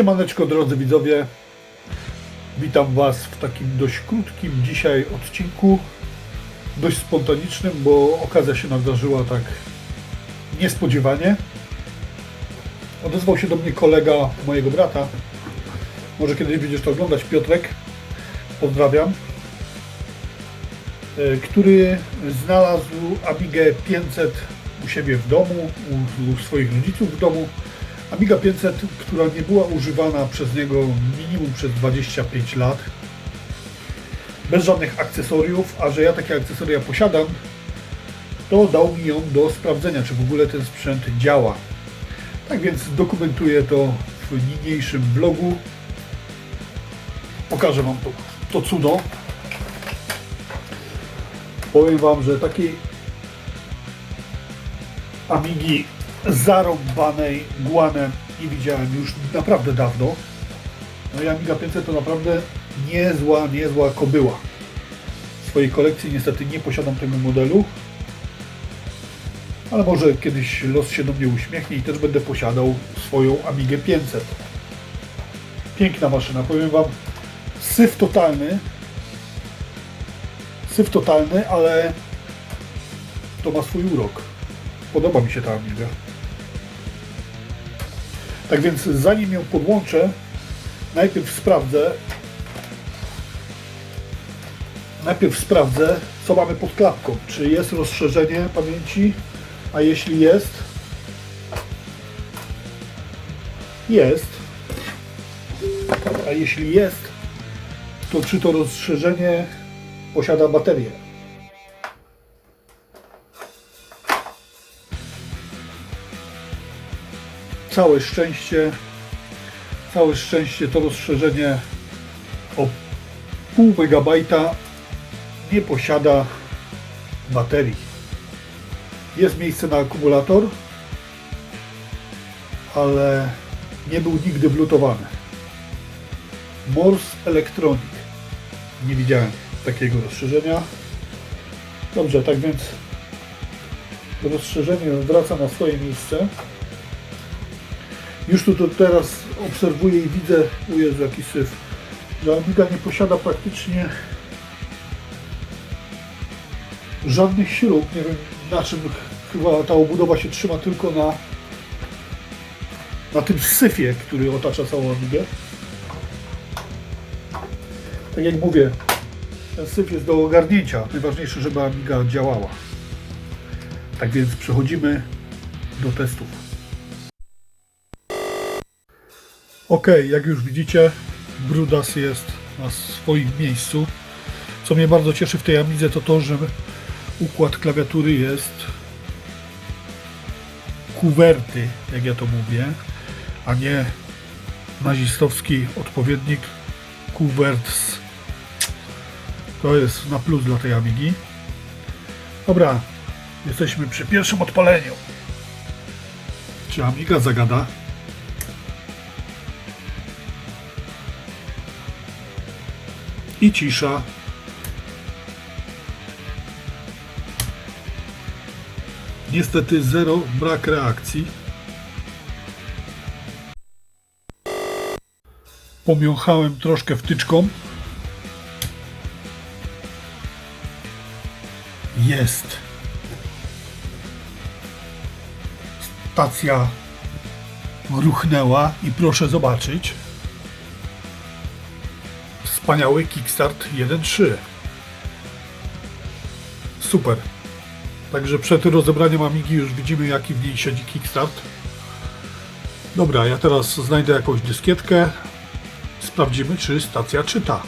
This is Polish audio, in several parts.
Siemaneczko drodzy widzowie, witam Was w takim dość krótkim dzisiaj odcinku, dość spontanicznym, bo okazja się nadarzyła tak niespodziewanie. Odezwał się do mnie kolega mojego brata, może kiedyś będziesz to oglądać, Piotrek, pozdrawiam, e, który znalazł Amigę 500 u siebie w domu, u, u swoich rodziców w domu. Amiga 500, która nie była używana przez niego minimum przez 25 lat, bez żadnych akcesoriów, a że ja takie akcesoria posiadam, to dał mi ją do sprawdzenia, czy w ogóle ten sprzęt działa. Tak więc dokumentuję to w niniejszym vlogu. Pokażę Wam to, to cudo. Powiem Wam, że takiej Amigi zarąbanej guanem nie widziałem już naprawdę dawno. No i Amiga 500 to naprawdę niezła, niezła kobyła. W swojej kolekcji niestety nie posiadam tego modelu. Ale może kiedyś los się do mnie uśmiechnie i też będę posiadał swoją Amigę 500. Piękna maszyna, powiem Wam, syf totalny. Syf totalny, ale to ma swój urok. Podoba mi się ta Amiga. Tak więc zanim ją podłączę, najpierw sprawdzę najpierw sprawdzę, co mamy pod klapką. Czy jest rozszerzenie pamięci, a jeśli jest, jest, a jeśli jest, to czy to rozszerzenie posiada baterię? Całe szczęście, całe szczęście to rozszerzenie o pół megabajta nie posiada baterii. Jest miejsce na akumulator, ale nie był nigdy blutowany. Morse Electronic. Nie widziałem takiego rozszerzenia. Dobrze, tak więc rozszerzenie wraca na swoje miejsce. Już tu to teraz obserwuję i widzę, u jaki syf, że Amiga nie posiada praktycznie żadnych śrub. Nie wiem na czym chyba ta obudowa się trzyma tylko na na tym syfie, który otacza całą Amigę. Tak jak mówię, ten syf jest do ogarnięcia. Najważniejsze, żeby Amiga działała. Tak więc przechodzimy do testów. Ok, jak już widzicie, Brudas jest na swoim miejscu. Co mnie bardzo cieszy w tej Amidze to to, że układ klawiatury jest kuwerty, jak ja to mówię, a nie nazistowski odpowiednik kuwerts. To jest na plus dla tej Amigi. Dobra, jesteśmy przy pierwszym odpaleniu. Czy Amiga zagada? I cisza. Niestety zero, brak reakcji. Pomiąchałem troszkę wtyczką. Jest. Stacja ruchnęła i proszę zobaczyć. Wspaniały Kickstart 1.3. Super. Także przed rozebraniem Amigi już widzimy jaki w niej siedzi Kickstart. Dobra, ja teraz znajdę jakąś dyskietkę. Sprawdzimy czy stacja czyta.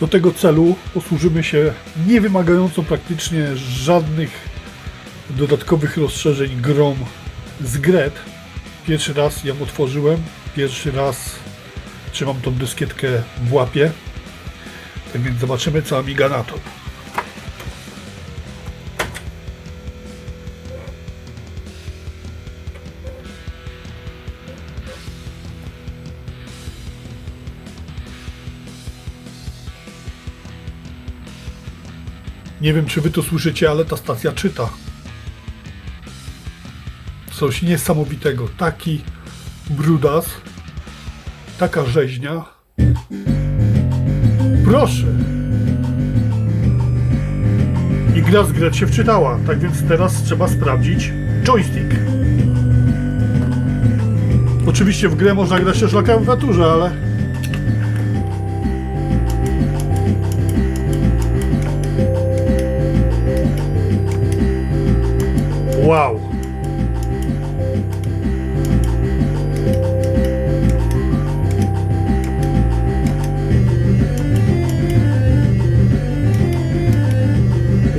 Do tego celu posłużymy się nie wymagającą praktycznie żadnych dodatkowych rozszerzeń grom z Gret. Pierwszy raz ją otworzyłem, pierwszy raz trzymam tą dyskietkę w łapie. Tak więc zobaczymy co Amiga na to. Nie wiem czy wy to słyszycie, ale ta stacja czyta. Co coś niesamowitego. Taki brudas, taka rzeźnia. Proszę. I gra z grę się wczytała, tak więc teraz trzeba sprawdzić joystick. Oczywiście w grę można grać też na klawiaturze, ale Wow.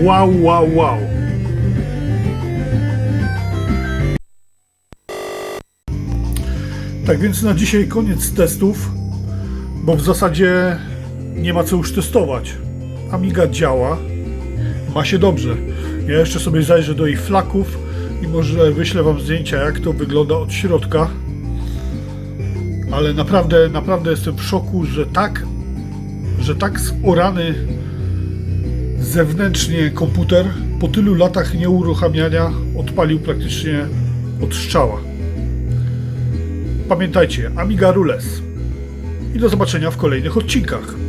Wow, wow, wow. Tak więc na dzisiaj koniec testów, bo w zasadzie nie ma co już testować. Amiga działa, ma się dobrze. Ja jeszcze sobie zajrzę do jej flaków i może wyślę wam zdjęcia, jak to wygląda od środka. Ale naprawdę, naprawdę jestem w szoku, że tak, że tak zorany zewnętrznie komputer po tylu latach nieuruchamiania odpalił praktycznie od strzała. Pamiętajcie, Amiga Rules. I do zobaczenia w kolejnych odcinkach.